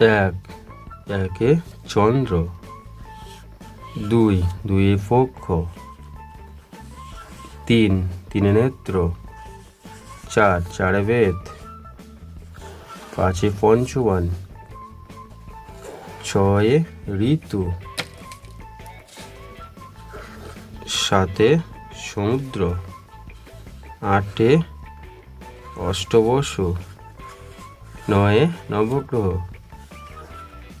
এক, একে চন্দ্র। দুই দুই পক্ষ। তিন, তিনে নেত্র। চার, চারে বেদ। পাঁচে পঞ্চবান। ছয়ে ঋতু। সাতে সমুদ্র। আটে অষ্টবসু। নয়ে নবগ্রহ।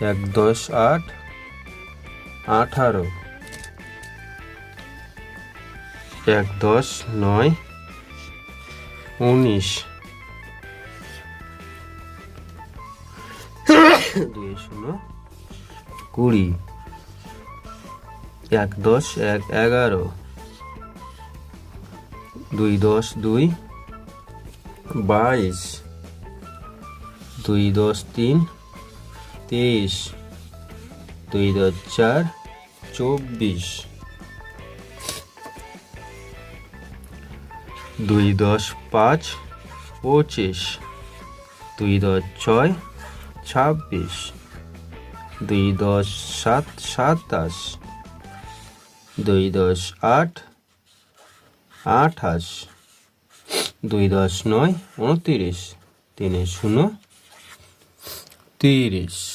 এক, দশ, আট, আঠারো। এক, দশ, নয়, উনিশ। দুই, শূন্য, কুড়ি। এক, দশ, এক, এগারো। দুই, দশ, দুই, বাইশ। দুই, দশ, তিন তেইশ, দুই দশ চার, চব্বিশ। দুই দশ পাঁচ, পঁচিশ। দুই দশ ছয়, ছাব্বিশ। দুই দশ সাত, সাতাশ। দুই দশ আট, আঠাশ। দুই দশ নয়, উনতিরিশ। তিনে শূন্য, তিরিশ।